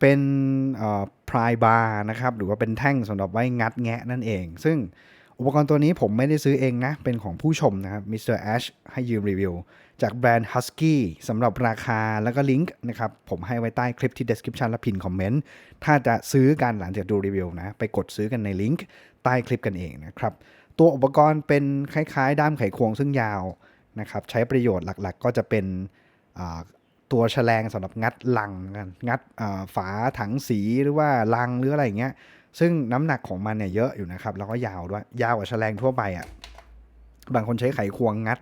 เป็นพรายบาร์นะครับหรือว่าเป็นแท่งสำหรับไว้งัดแงะนั่นเอง ซึ่งอุปกรณ์ตัวนี้ผมไม่ได้ซื้อเองนะ เป็นของผู้ชมนะครับมิสเตอร์แอชให้ยืมรีวิว จากแบรนด์ Husky สำหรับราคาแล้วก็ลิงก์นะครับผมให้ไว้ใต้คลิปที่ description และพินคอมเมนต์ ถ้าจะซื้อกันหลังจากดูรีวิวนะ ไปกดซื้อกันในลิงก์ใต้คลิปกันเองนะครับตัวอุปกรณ์เป็นคล้ายๆ ด้ามไขควงซึ่งยาวนะครับใช้ประโยชน์หลักๆ ก็จะเป็น ตัวแฉลงสำหรับงัดลังกันงัดฝาถังสีหรือว่าลังหรืออะไรอย่างเงี้ย ซึ่งน้ำหนักของมันเนี่ยเยอะอยู่นะครับ แล้วก็ยาวด้วย ยาวกว่าแฉลงทั่วไปอะ่ะ บางคนใช้ไขควงงัด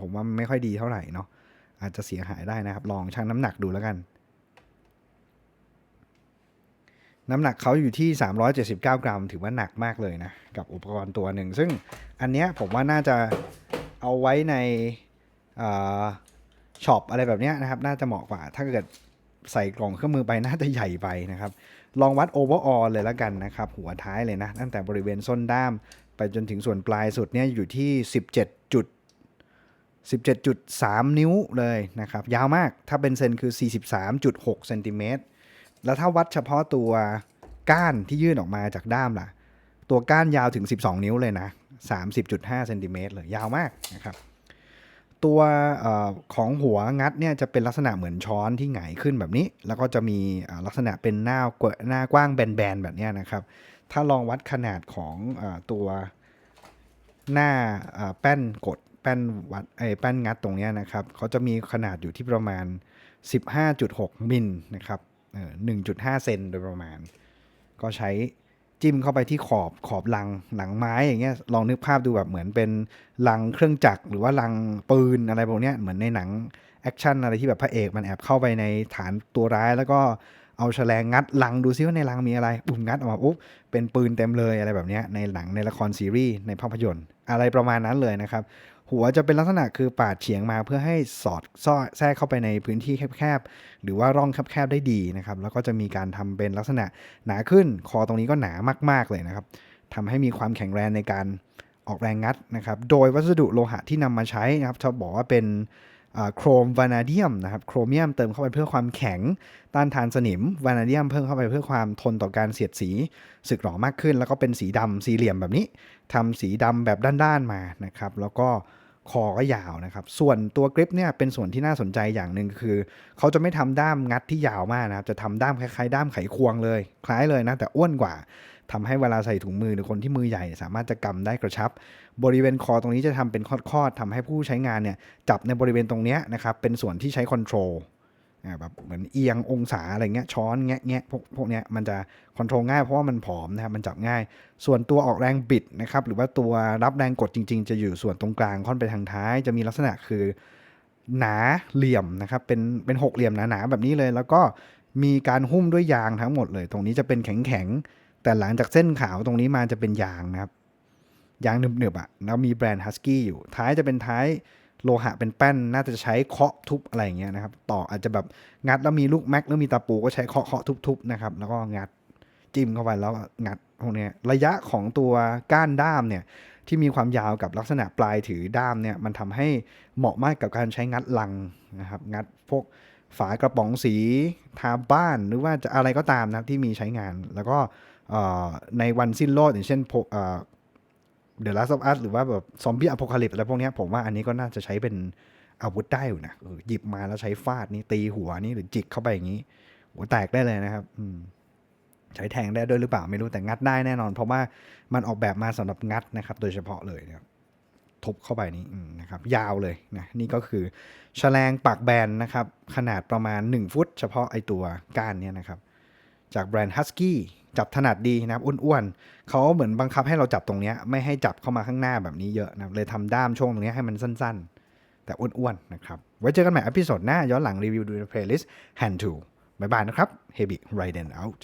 ผมว่าไม่ค่อยดีเท่าไหร่เนาะ อาจจะเสียหายได้นะครับ ลองชั่งน้ำหนักดูแล้วกัน น้ำหนักเขาอยู่ที่ 379 กรัม ถือว่าหนักมากเลยนะ กับอุปกรณ์ตัวหนึ่ง ซึ่งอันเนี้ยผมว่าน่าจะเอาไว้ใน ช็อปอะไรแบบนี้นะครับ น่าจะเหมาะกว่า ถ้าเกิดใส่กล่องเครื่องมือไปน่าจะใหญ่ไปนะครับ ลองวัดโอเวอร์ออลเลยแล้วกันนะครับ หัวท้ายเลยนะ ตั้งแต่บริเวณส้นด้าม ไปจนถึงส่วนปลายสุดเนี่ยอยู่ที่ 17จุด17.3 นิ้วเลยนะครับ ยาวมากถ้าเป็นเซนคือ 43.6เซนติเมตรแล้วถ้าวัดเฉพาะตัวก้านที่ยื่นออกมาจากด้ามล่ะ ตัวก้านยาวถึง 12 นิ้วเลยนะ 30.5เซนติเมตรเลยยาวมากนะครับ ตัวอของหัวงัดเนี่ยจะเป็นลักษณะเหมือนช้อนที่หงายขึ้นแบบนี้ แล้วก็จะมีลักษณะเป็นหน้ากวหน้ากว้างแบนๆแบบนี้นะครับ ถ้าลองวัดขนาดของอตัวหน้าแป้นกดแป้นวัดไอ้แป้นงัดตรงนี้นะครับเขาจะมีขนาดอยู่ที่ประมาณ 15.6 มิลนะครับเออ1.5เซนโดยประมาณ ก็ใช้ จิ้มเข้าไปที่ขอบขอบลังหลังไม้อย่างเงี้ยลองนึกภาพดูแบบเหมือนเป็นลังเครื่องจักรหรือว่าลังปืนอะไรพวกเนี้ยเหมือนในหนังแอคชั่นอะไรที่แบบพระเอกมันแอบเข้าไปในฐานตัวร้าย แล้วก็เอาแฉลงงัดลังดูซิว่าในลังมีอะไรปุ่มงัดออกมาปุ๊บเป็นปืนเต็มเลยอะไรแบบเนี้ยในหนังในละครซีรีส์ในภาพยนตร์ อะไรประมาณนั้นเลยนะครับ หัวจะเป็นลักษณะคือปาดเฉียงมาเพื่อให้สอดซ่อแทรกเข้าไปในพื้นที่แคบๆ หรือว่าร่องแคบๆได้ดีนะครับ แล้วก็จะมีการทำเป็นลักษณะหนาขึ้น คอตรงนี้ก็หนามากๆเลยนะครับทำให้มีความแข็งแรงในการออกแรงงัดนะครับ โดยวัสดุโลหะที่นำมาใช้นะครับจะบอกว่าเป็น โครมวานาเดียมนะครับโครเมียมเติมเข้าไปเพื่อความแข็งต้านทานสนิมวานาเดียมเพิ่มเข้าไปเพื่อความทนต่อการเสียดสีสึกหรอมากขึ้น แล้วก็เป็นสีดำสี่เหลี่ยมแบบนี้ทำสีดำแบบด้านๆมานะครับ แล้วก็ คอก็ยาวนะครับ ส่วนตัวกริปเนี่ยเป็นส่วนที่น่าสนใจอย่างหนึ่งคือ เขาจะไม่ทำด้ามงัดที่ยาวมากนะครับ จะทำด้ามคล้ายๆ ด้ามไขควงเลย คล้ายเลยนะ แต่อ้วนกว่าทำให้เวลาใส่ถุงมือหรือคนที่มือใหญ่ สามารถจะกำได้กระชับ บริเวณคอตรงนี้จะทำเป็นคอดๆทำให้ผู้ใช้งานเนี่ยจับในบริเวณตรงนี้นะครับเป็นส่วนที่ใช้คอนโทรล แบบเหมือนเอียงองศาอะไรเงี้ยช้อนแงะแงะพวกพวกเนี้ยมันจะคอนโทรลง่ายเพราะว่ามันผอมนะครับมันจับง่าย ส่วนตัวออกแรงบิดนะครับหรือว่าตัวรับแรงกดจริง ๆ จะอยู่ส่วนตรงกลางค่อนไปทางท้าย จะมีลักษณะคือ หนาเหลี่ยมนะครับเป็นเป็นหกเหลี่ยมหนาๆแบบนี้เลย แล้วก็มีการหุ้มด้วยยางทั้งหมดเลย ตรงนี้จะเป็นแข็งๆแต่หลังจากเส้นขาวตรงนี้มาจะเป็นยางนะครับยางหนึบๆอะแล้วมีแบรนด์ Husky อยู่ท้ายจะเป็นท้าย โลหะเป็นแป้นน่าจะใช้เคาะทุบอะไรอย่างเงี้ยนะครับ ต่ออาจจะแบบงัดแล้วมีลูกแม็กแล้วมีตะปูก็ใช้เคาะเคาะทุบๆนะครับ แล้วก็งัดจิ้มเข้าไปแล้วงัดพวกเนี้ยระยะของตัวก้านด้ามเนี่ยที่มีความยาวกับลักษณะปลายถือด้ามเนี่ยมันทำให้เหมาะมากกับการใช้งัดลังนะครับ งัดพวกฝากระป๋องสีทาบ้านหรือว่าจะอะไรก็ตามนะครับที่มีใช้งาน แล้วก็ในวันสิ้นโลกอย่างเช่น เอ่อดอะลาสต์ออฟอัสหรือว่าแบบซอมบี้อ p พ c a ลิปอะไรพวกนี้ผมว่าอันนี้ก็น่าจะใช้เป็นอาวุธได้อยู่นะหยิบมาแล้วใช้ฟาดนี่ตีหัวนี่หรือจิกเข้าไปอย่างนี้หัวแตกได้เลยนะครับ อืมใช้แทงได้ด้วยหรือเปล่าไม่รู้แต่งัดได้แน่นอน เพราะว่ามันออกแบบมาสำหรับงัดนะครับ โดยเฉพาะเลยนะครับทุบเข้าไปนี่อืมนะครับ ยาวเลยนะนี่ก็คือฉลงปากแบนนะครับ ขนาดประมาณ 1 ฟุต เฉพาะไอตัวก้านเนี่ยนะครับ จากแบรนด์ Husky จับถนัดดีนะครับอ้วนๆเขาเหมือนบังคับให้เราจับตรงนี้ไม่ให้จับเข้ามาข้างหน้าแบบนี้เยอะนะเลยทำด้ามช่วงตรงนี้ให้มันสั้นๆ แต่อ้วนๆนะครับไว้เจอกันใหม่อพิโซดหน้าย้อนหลังรีวิวดูในเพลย์ลิสต์ Hand to บายบายนะครับ Heavy Riden out